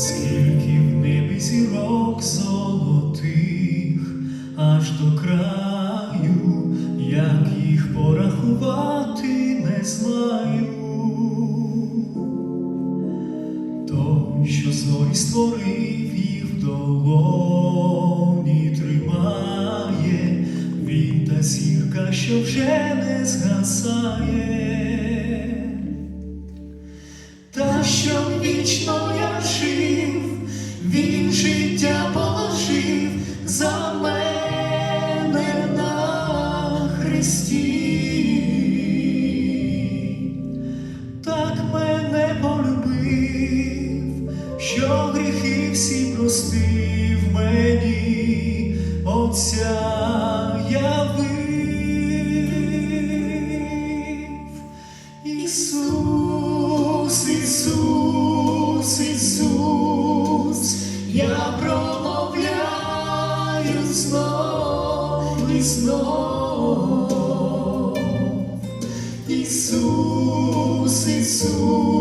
Скільки в небі зірок золотих, аж до краю, як їх порахувати не знаю, той, що зорі створив їх в долоні тримає, він та зірка, що вже не згасає, та що вічно я жив. Отця явив. Ісус, Ісус, Ісус, я промовляю знов і знов. Ісус, Ісус.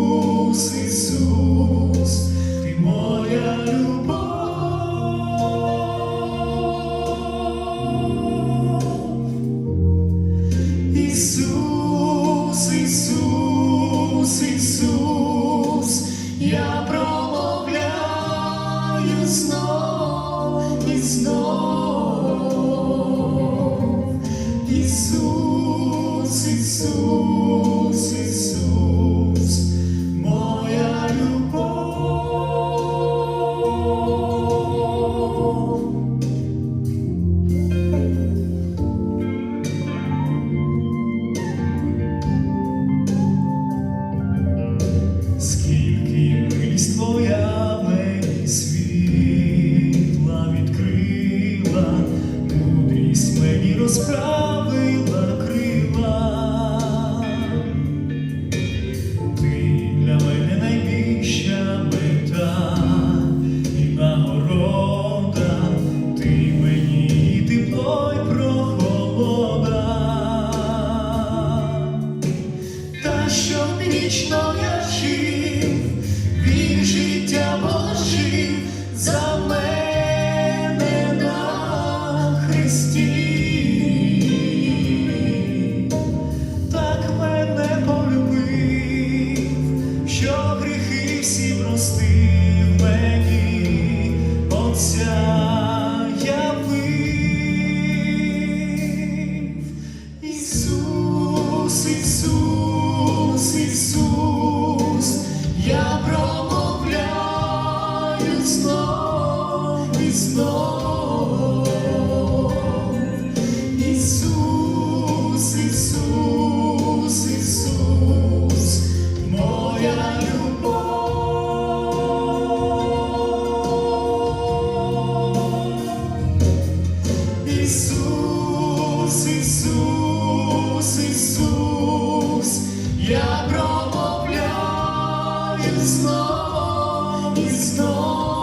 Shiva. Ісус, Ісус, я промовляю знову і знову.